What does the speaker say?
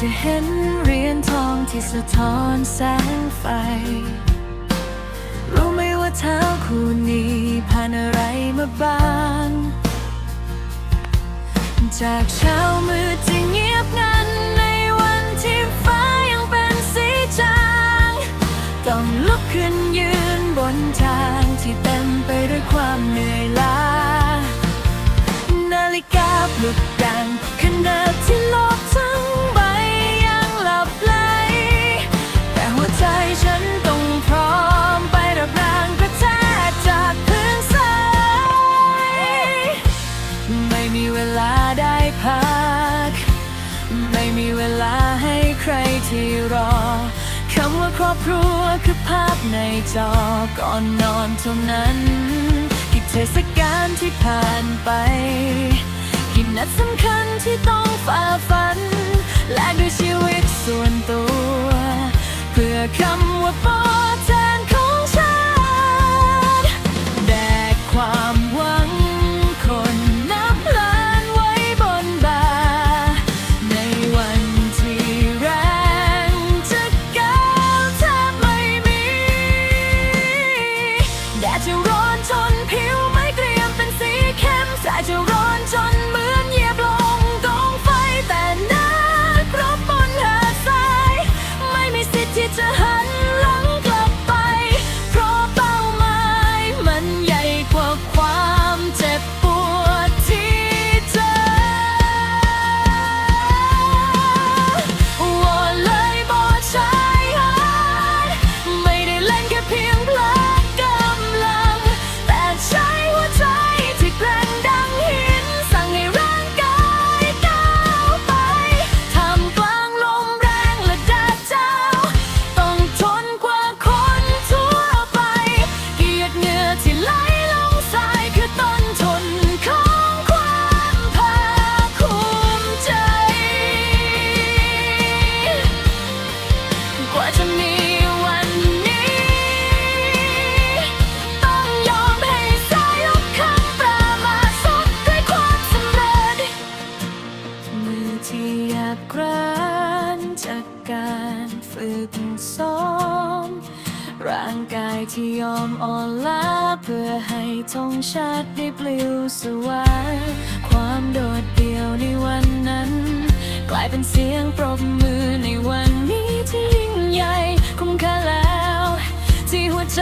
จะเห็นเหรียญทองที่สะท้อนแสงไฟ รู้ไหมว่าเท้าคู่นี้ผ่านอะไรมาบ้าง จากเช้ามื มีเวลาให้ใครที่รอคำว่าครอบครัวคือภาพในจอก่อนนอนเท่านั้นกิจเทศกาลที่ผ่านไปกิจนัดสำคัญที่ต้องฝ่าฟัน you're ึกซ้อม ร่างกายที่ยอมอ่อนล้าเพื่อให้ธงชาติได้ปลิวสว่างความโดดเดี่ยวในวันนั้น กลายเป็นเสียงปรบมือในวันนี้ที่ยิ่งใหญ่คุ้มค่าแล้ว ที่หัวใจ